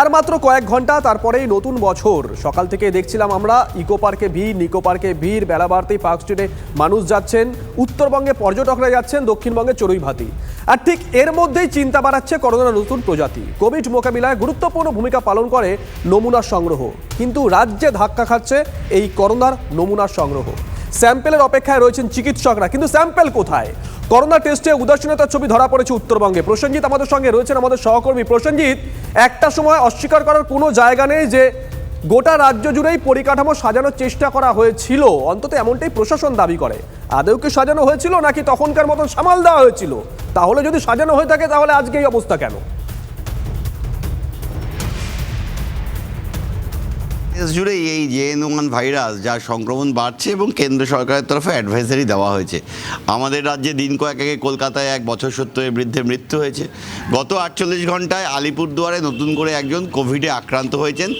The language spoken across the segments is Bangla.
আর মাত্র কয়েক ঘণ্টা তারপরেই নতুন বছর। সকাল থেকে দেখছিলাম আমরা, ইকো পার্কে ভিড়, নিকো পার্কে ভিড় বেলা বাড়তেই পার্ক স্ট্রিটে মানুষ যাচ্ছেন। উত্তরবঙ্গে পর্যটকরা যাচ্ছেন, দক্ষিণবঙ্গে চড়ুই ভাতি। আর ঠিক এর মধ্যেই চিন্তা বাড়াচ্ছে করোনার নতুন প্রজাতি। কোভিড মোকাবিলায় গুরুত্বপূর্ণ ভূমিকা পালন করে নমুনার সংগ্রহ। কিন্তু রাজ্যে ধাক্কা খাচ্ছে এই করোনার নমুনার সংগ্রহ। স্যাম্পেলের অপেক্ষায় রয়েছেন চিকিৎসকরা। কিন্তু স্যাম্পেল কোথায়? করোনা টেস্টে উদাসীনতার ছবি ধরা পড়েছে উত্তরবঙ্গে। প্রসেনজিৎ আমাদের সঙ্গে রয়েছেন আমাদের সহকর্মী। প্রসেনজিৎ, একটা সময় অস্বীকার করার কোনো জায়গা নেই যে গোটা রাজ্য জুড়েই পরিকাঠামো সাজানোর চেষ্টা করা হয়েছিল। অন্তত এমনটাই প্রশাসন দাবি করে। আদেও কি সাজানো হয়েছিল নাকি তখনকার মতন সামাল দেওয়া হয়েছিল? তাহলে যদি সাজানো হয়ে থাকে তাহলে আজকে এই অবস্থা কেন? দেশ জুড়েই এই জেএন ওয়ান ভাইরাস যার সংক্রমণ বাড়ছে এবং কেন্দ্র সরকারের তরফে অ্যাডভাইজারি দেওয়া হয়েছে। আমাদের রাজ্যে দিন কয়েক আগে কলকাতায় এক বছর সত্তরের বৃদ্ধে মৃত্যু হয়েছে। গত আটচল্লিশ ঘন্টায় আলিপুরদুয়ারে নতুন করে একজন কোভিডে আক্রান্ত হয়েছেন।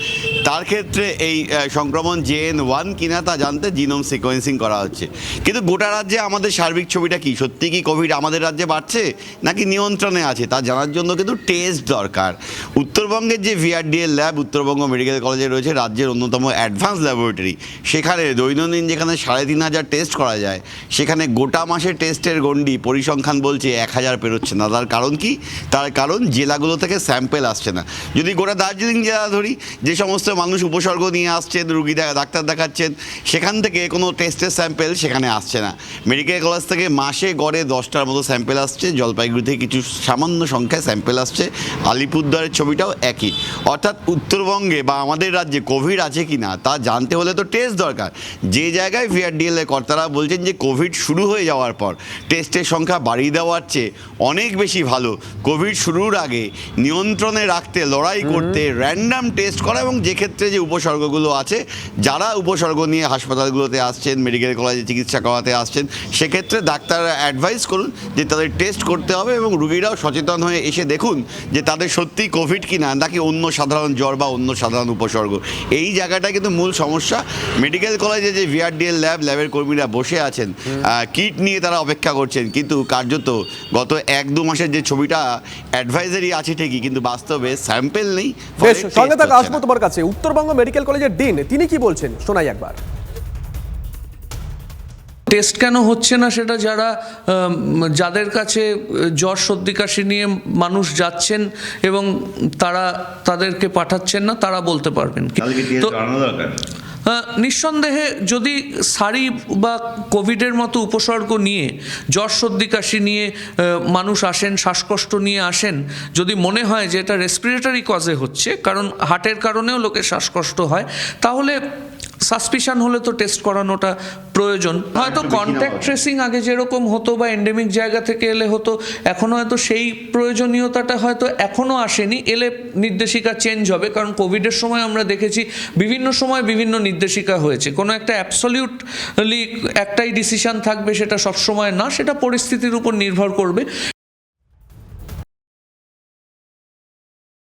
তার ক্ষেত্রে এই সংক্রমণ জেএন ওয়ান কিনা তা জানতে জিনোম সিকোয়েন্সিং করা হচ্ছে। কিন্তু গোটা রাজ্যে আমাদের সার্বিক ছবিটা কি? সত্যি কি কোভিড আমাদের রাজ্যে বাড়ছে? নাকি নিয়ন্ত্রণে আছে? তা জানার জন্য কিন্তু টেস্ট দরকার। উত্তরবঙ্গের যে ভিআরডিএল ল্যাব উত্তরবঙ্গ মেডিকেল কলেজে রয়েছে রাজ্যের অন্যতম অ্যাডভান্স ল্যাবরেটরি। সেখানে দৈনন্দিন যেখানে সাড়ে তিন হাজার টেস্ট করা যায়, সেখানে গোটা মাসে টেস্টের গণ্ডি পরিসংখ্যান বলছে এক হাজার পেরোচ্ছে না। তার কারণ কি? তার কারণ জেলাগুলো থেকে স্যাম্পেল আসছে না। যদি গোটা দার্জিলিং জেলা ধরি, যে সমস্ত মানুষ উপসর্গ নিয়ে আসছেন, রুগী ডাক্তার দেখাচ্ছেন, সেখান থেকে কোনো টেস্টের স্যাম্পেল সেখানে আসছে না। মেডিকেল কলেজ থেকে মাসে গড়ে দশটার মতো স্যাম্পেল আসছে। জলপাইগুড়ি থেকে কিছু সামান্য সংখ্যায় স্যাম্পেল আসছে। আলিপুরদুয়ারের ছবিটাও একই। অর্থাৎ উত্তরবঙ্গে বা আমাদের রাজ্যে কোভিড আছে কি না তা জানতে হলে তো টেস্ট দরকার। যে জায়গায় ভিআরডিএল এর কর্তারা বলছেন যে কোভিড শুরু হয়ে যাওয়ার পর টেস্টের সংখ্যা বাড়িয়ে দেওয়ার চেয়ে অনেক বেশি ভালো। কোভিড শুরুর আগে নিয়ন্ত্রণে রাখতে লড়াই করতে র্যান্ডাম টেস্ট করা এবং যে ক্ষেত্রে যে উপসর্গগুলো আছে যারা উপসর্গ নিয়ে হাসপাতালগুলোতে আসছেন মেডিকেল কলেজে চিকিৎসা করাতে আসছেন সেক্ষেত্রে ডাক্তাররা অ্যাডভাইস করুন যে তাদের টেস্ট করতে হবে এবং রুগীরাও সচেতন হয়ে এসে দেখুন যে তাদের সত্যি কোভিড কি না নাকি অন্য সাধারণ জ্বর বা অন্য সাধারণ উপসর্গ। এই জায়গাটা কিন্তু মূল সমস্যা। মেডিকেল কলেজে যে ভিআরডিএল ল্যাব ল্যাবের কর্মীরা বসে আছেন কিট নিয়ে তারা অপেক্ষা করছেন। কিন্তু কার্যত গত এক দু মাসের যে ছবিটা অ্যাডভাইজারি আছে ঠিকই কিন্তু বাস্তবে স্যাম্পেল নেই সঙ্গে থাকা আসব তোমার কাছে উত্তরবঙ্গ মেডিকেল কলেজের ডিন তিনি কি বলছেন? শোনাই একবার। টেস্ট কেন হচ্ছে না সেটা যারা যাদের কাছে জ্বর সর্দি কাশি নিয়ে মানুষ যাচ্ছেন এবং তারা তাদেরকে পাঠাচ্ছেন না তারা বলতে পারবেন তো নিঃসন্দেহে যদি সারি বা কোভিডের মতো উপসর্গ নিয়ে জ্বর সর্দি কাশি নিয়ে মানুষ আসেন শ্বাসকষ্ট নিয়ে আসেন যদি মনে হয় যে এটা রেসপিরেটরি কজে হচ্ছে কারণ হার্টের কারণেও লোকের শ্বাসকষ্ট হয় তাহলে সাসপিশন হলে তো টেস্ট করানোটা প্রয়োজন। হয়তো একটু কন্ট্যাক্ট ট্রেসিং আগে যেরকম হতো বা এন্ডেমিক জায়গা থেকে এলে হতো এখনও হয়তো সেই প্রয়োজনীয়তাটা হয়তো এখনও আসেনি। এলে নির্দেশিকা চেঞ্জ হবে কারণ কোভিডের সময় আমরা দেখেছি বিভিন্ন সময় বিভিন্ন নির্দেশিকা হয়েছে। কোনো একটা অ্যাবসলিউটলি একটাই ডিসিশন থাকবে সেটা সবসময় না সেটা পরিস্থিতির উপর নির্ভর করবে।